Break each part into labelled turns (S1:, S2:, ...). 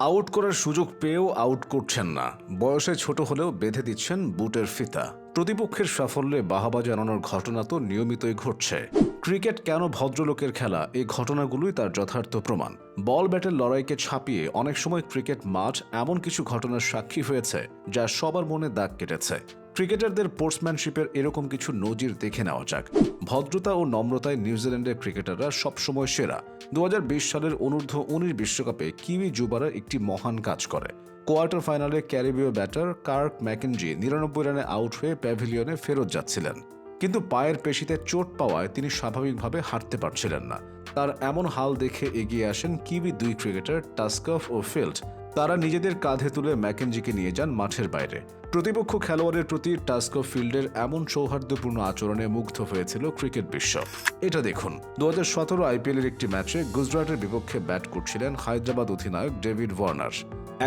S1: Out করার সুযোগ পেয়েও আউট করছেন না। বয়সে ছোট হলেও বেঁধে দিচ্ছেন বুটের ফিতা। প্রতিপক্ষের সাফল্যে বাহাবা জানানোর ঘটনা তো নিয়মিতই ঘটছে। ক্রিকেট কেন ভদ্রলোকের খেলা? এই ঘটনাগুলোই তার যথার্থ প্রমাণ। বল ব্যাটের লড়াইকে ছাপিয়ে অনেক সময় ক্রিকেট মাঠ এমন কিছু ঘটনার সাক্ষী হয়েছে, যা সবার মনে দাগ কেটেছে। ক্রিকেটারদের স্পোর্টসম্যানশিপের এরকম কিছু নজির দেখে নেওয়া যাক। ভদ্রতা ও নম্রতায় নিউজিল্যান্ডের ক্রিকেটাররা সবসময় সেরা। দু সালের অনূর্ধ্ব উনিশ বিশ্বকাপে কিউই যুবারা একটি মহান কাজ করে। কোয়ার্টার ফাইনালে ক্যারিবীয় ব্যাটার কার্ক ম্যাকেনজি নিরানব্বই রানে আউট হয়ে প্যাভিলিয়নে ফেরত যাচ্ছিলেন। কিন্তু পায়ের পেশিতে চোট পাওয়ায় তিনি স্বাভাবিকভাবে হাঁটতে পারছিলেন না। তার এমন হাল দেখে এগিয়ে আসেন কিবি দুই ক্রিকেটার টাস্কফ ও ফিল্ড। তারা নিজেদের কাঁধে তুলে ম্যাকেনজিকে নিয়ে যান মাঠের বাইরে। প্রতিপক্ষ খেলোয়াড়ের প্রতি টাস্ক ফিল্ডের এমন সৌহার্দ্যপূর্ণ আচরণে মুগ্ধ হয়েছিল ক্রিকেট বিশ্ব এটা দেখুন দু হাজার সতেরো আইপিএলের একটি ম্যাচে গুজরাটের বিপক্ষে ব্যাট করছিলেন হায়দ্রাবাদ অধিনায়ক ডেভিড ওয়ার্নার।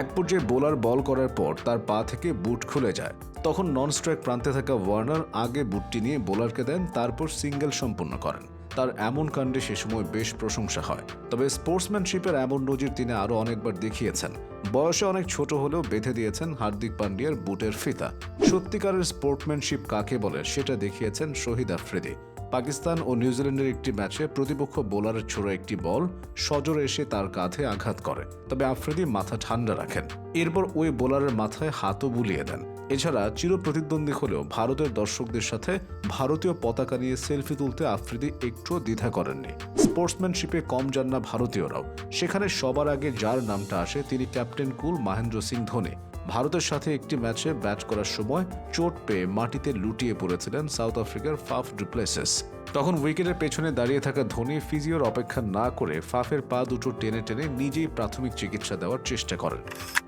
S1: এক পর্যায়ে বোলার বল করার পর তার পা থেকে বুট খুলে যায়। তখন নন স্ট্রাইক প্রান্তে থাকা ওয়ার্নার আগে বুটটি নিয়ে বোলারকে দেন, তারপর সিঙ্গেল সম্পূর্ণ করেন। তার এমন কাণ্ডে সে সময় বেশ প্রশংসা হয়। তবে স্পোর্টসম্যানশিপের এমন নজির তিনি আরও অনেকবার দেখিয়েছেন। বয়সে অনেক ছোট হলেও বেঁধে দিয়েছেন হার্দিক পান্ডিয়ার বুটের ফিতা। সত্যিকারের স্পোর্টম্যানশিপ কাকে বলে সেটা দেখিয়েছেন শহীদ আফ্রিদি। পাকিস্তান ও নিউজিল্যান্ডের একটি ম্যাচে প্রতিপক্ষ বোলারের ছোড়া একটি বল সজোরে এসে তার কাঁধে আঘাত করে। তবে আফ্রিদি মাথা ঠান্ডা রাখেন। এরপর ওই বোলারের মাথায় হাতও বুলিয়ে দেন। এছাড়া চির প্রতিদ্বন্দ্বী হলেও ভারতের দর্শকদের সাথে ভারতীয় পতাকা নিয়ে সেলফি তুলতে আফ্রিদি একটুও দ্বিধা করেননি। স্পোর্টসম্যানশিপে কম যান না ভারতীয়রাও। সেখানে সবার আগে যার নামটা আসে তিনি ক্যাপ্টেন কুল মহেন্দ্র সিং ধোনি। ভারতের সাথে একটি ম্যাচে ব্যাট করার সময় চোট পেয়ে মাটিতে লুটিয়ে পড়েছিলেন সাউথ আফ্রিকার ফাফ ডুপ্লেসেস। তখন উইকেটের পেছনে দাঁড়িয়ে থাকা ধোনি ফিজিওর অপেক্ষা না করে ফাফের পা দুটো টেনে টেনে নিজেই প্রাথমিক চিকিৎসা দেওয়ার চেষ্টা করেন।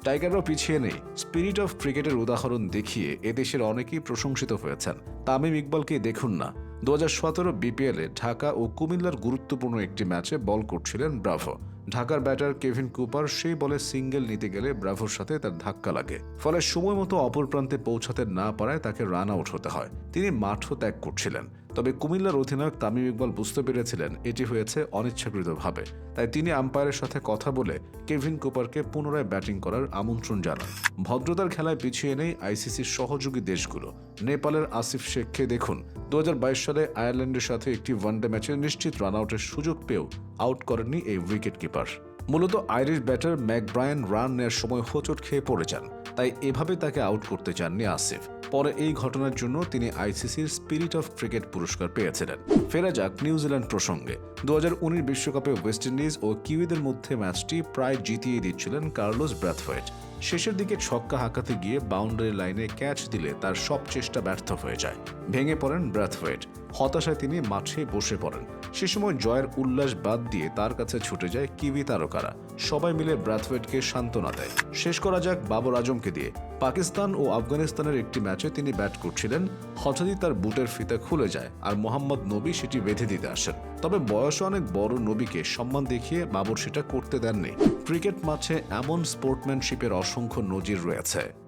S1: টাইগাররাও পিছিয়ে নেই। স্পিরিট অফ ক্রিকেটের উদাহরণ দেখিয়ে এদেশের অনেকেই প্রশংসিত হয়েছেন। তামিম ইকবালকে দেখুন না। দু হাজার সতেরো বিপিএলে ঢাকা ও কুমিল্লার গুরুত্বপূর্ণ একটি ম্যাচে বল করছিলেন ব্রাভো। ঢাকার ব্যাটার কেভিন কুপার সেই বলে সিঙ্গেল নিতে গেলে ব্রাভোর সাথে তার ধাক্কা লাগে। ফলে সময় মতো অপর প্রান্তে পৌঁছাতে না পারায় তাকে রান আউট হতে হয়। তিনি মাঠও ত্যাগ করছিলেন। তবে কুমিল্লার অধিনায়ক তামিম ইকবাল বুঝতে পেরেছিলেন এটি হয়েছে অনিচ্ছাকৃতভাবে। তাই তিনি আম্পায়ারের সাথে কথা বলে কেভিন কুপারকে পুনরায় ব্যাটিং করার আমন্ত্রণ জানান। ভদ্রতার খেলায় পিছিয়ে নেই আইসিসির সহযোগী দেশগুলো। নেপালের আসিফ শেখকে দেখুন। দু হাজার বাইশ সালে আয়ারল্যান্ডের সাথে একটি ওয়ানডে ম্যাচে নিশ্চিত রান আউটের সুযোগ পেয়েও আউট করেননি এই উইকেট কিপার মূলত আইরিশ ব্যাটার ম্যাকব্রায়ান রান নেওয়ার সময় হোঁচট খেয়ে পড়ে যান। তাই এভাবে তাকে আউট করতে চাননি আসিফ। পরে এই ঘটনার জন্য তিনি আইসিসির স্পিরিট অফ ক্রিকেট পুরস্কার পেয়েছিলেন। ফেরা যাক নিউজিল্যান্ড প্রসঙ্গে। দু বিশ্বকাপে ওয়েস্ট ইন্ডিজ ও কিউইদের মধ্যে ম্যাচটি প্রায় জিতিয়ে দিচ্ছিলেন কার্লোস ব্র্যাথওয়েট। শেষের দিকে ছক্কা হাঁকাতে গিয়ে বাউন্ডারি লাইনে ক্যাচ দিলে তার সব চেষ্টা ব্যর্থ হয়ে যায়। ভেঙে পড়েন ব্র্যাথওয়েট। হতাশায় তিনি মাঠে বসে পড়েন। সে সময় জয়ের উল্লাস বাদ দিয়ে তার কাছে ছুটে যায় কিউই তারকারা। সবাই মিলে ব্র্যাথওয়েটকে সান্ত্বনা দেয়। শেষ করা যাক বাবর আজমকে দিয়ে। পাকিস্তান ও আফগানিস্তানের একটি ম্যাচে তিনি ব্যাট করছিলেন, হঠাৎই তার বুটের ফিতা খুলে যায় আর মোহাম্মদ নবী সেটি বেঁধে দিতে আসেন। তবে বয়স অনেক বড় নবীকে সম্মান দেখিয়ে বাবর সেটা করতে দেননি। ক্রিকেট মাঠে এমন স্পোর্টম্যানশিপের অসংখ্য নজির রয়েছে।